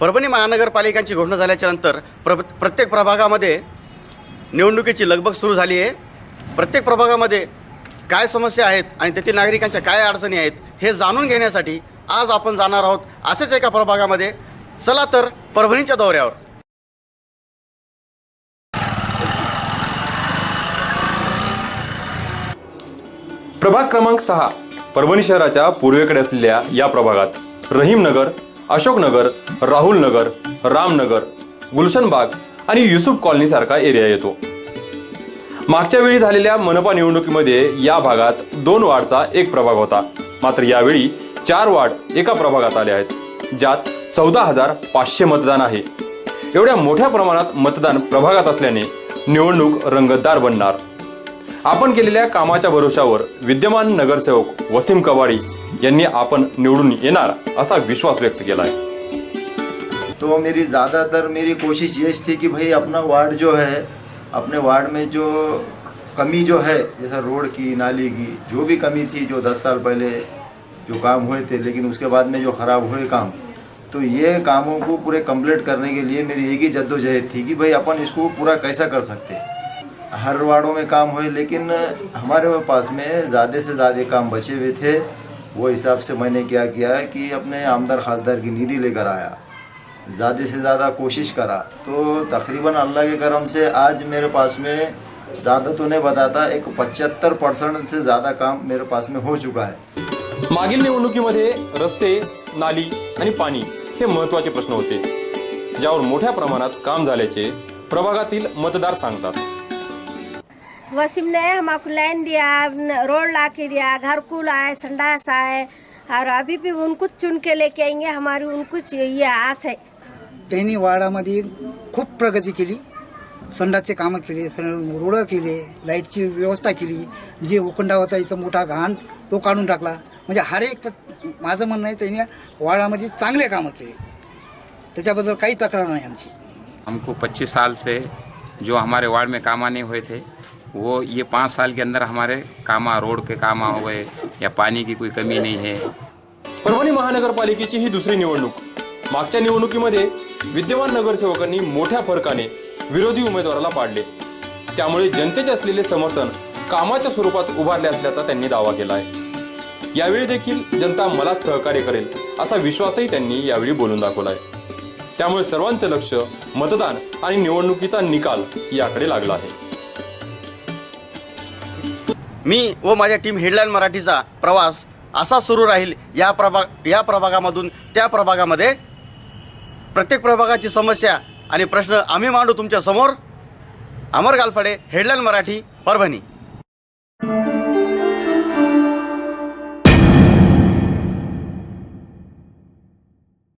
परभणी महानगरपालिकांची घोषणा झाल्याच्यानंतर प्र प्रत्येक प्रभागामध्ये निवडणुकीची लगबग सुरू झाली आहे. प्रत्येक प्रभागामध्ये काय समस्या आहेत आणि तेथील नागरिकांच्या काय अडचणी आहेत हे जाणून घेण्यासाठी आज आपण जाणार आहोत असेच एका प्रभागामध्ये. चला तर परभणीच्या दौऱ्यावर. प्रभाग क्रमांक सहा परभणी शहराच्या पूर्वेकडे असलेल्या या प्रभागात रहीमनगर अशोकनगर राहुलनगर रामनगर गुलशनबाग आणि युसुफ कॉलनी सारखा एरिया येतो. मागच्या वेळी झालेल्या मनपा निवडणुकीमध्ये या भागात दोन वार्डचा एक प्रभाग होता. मात्र यावेळी चार वार्ड एका प्रभागात आले आहेत ज्यात चौदा हजार पाचशे मतदान आहे. एवढ्या मोठ्या प्रमाणात मतदान प्रभागात असल्याने निवडणूक रंगतदार बनणार. आपण केलेल्या कामाच्या भरोशावर विद्यमान नगरसेवक वसीम कवाडी यांनी आपण निवडून येणार असा विश्वास व्यक्त केला आहे तो मेरी ज़्यादातर मेरी कोशिश ये थी कि भाई अपना वार्ड जो है, अपने वार्ड में जो कमी जो है, जैसा रोड की, नाली की, जो भी कमी थी जो दस साल पहले जो काम हुए थे, लेकिन उसके बाद में जो ख़राब हुए काम तो ये कामों को पूरे कंप्लीट करने के लिए मेरी एक ही जद्दोजहद थी कि भाई अपन इसको पूरा कैसा कर सकते हैं। हर वार्डों में काम हुए लेकिन हमारे पास में ज़्यादा से ज़्यादा काम बचे हुए थे। वो हिसाब से मैंने क्या किया है कि अपने आमदार खासदार की निधि लेकर आया। ज़्यादा से ज़्यादा कोशिश करा। तो तकरीबन अल्लाह के करम से आज मेरे पास में ज़्यादा तो नहीं बताता एक पचहत्तर परसेंट से ज़्यादा काम मेरे पास में हो चुका है। मागील निवडणुकीमध्ये रस्ते नाली आणि पाणी हे महत्त्वाचे प्रश्न होते ज्यावर मोठ्या प्रमाणात काम झाल्याचे प्रभागातील मतदार सांगतात. वसीम ने हमको लाइन दिया रोड ला के दिया घर कुल आए संडास आए और अभी भी उनको चुन के लेके आएंगे हमारी उनको ये आस है। त्यांनी वाडामध्ये खूप प्रगती केली संडासचे कामं केले रोडं केले लाईटची व्यवस्था केली जे उखंडा होता इथं मोठा घाण तो काढून टाकला. म्हणजे हर एक त- माझं म्हणणं आहे त्यांनी वाडामध्ये चांगले कामं केले. त्याच्याबद्दल काही तक्रार नाही आमची. हमको 25 साल से जो हमारे वार्ड में काम आने हुए थे वो ये पाँच साल के अंदर हमारे कामा रोड के कामा हो गए या पानी की कोई कमी नहीं है। परभणी महानगरपालिकेची ही दुसरी निवडणूक. मागच्या निवडणुकीमध्ये विद्यमान नगरसेवकांनी मोठ्या फरकाने विरोधी उमेदवाराला पाडले. त्यामुळे जनतेचे असलेले समर्थन कामाच्या स्वरूपात उभारले असल्याचा त्यांनी दावा केला आहे. यावेळी देखील जनता मला सहकार्य करेल असा विश्वासही त्यांनी यावेळी बोलून दाखवला आहे त्यामुळे सर्वांचं लक्ष मतदान आणि निवडणुकीचा निकाल याकडे लागला आहे. मी व माझ्या टीम हेडलाईन मराठीचा प्रवास असा सुरू राहील या प्रभाग या प्रभागामधून त्या प्रभागामध्ये प्रत्येक प्रभागाची समस्या आणि प्रश्न आम्ही मांडू तुमच्यासमोर. अमर गालफडे हेडलाईन मराठी परभणी.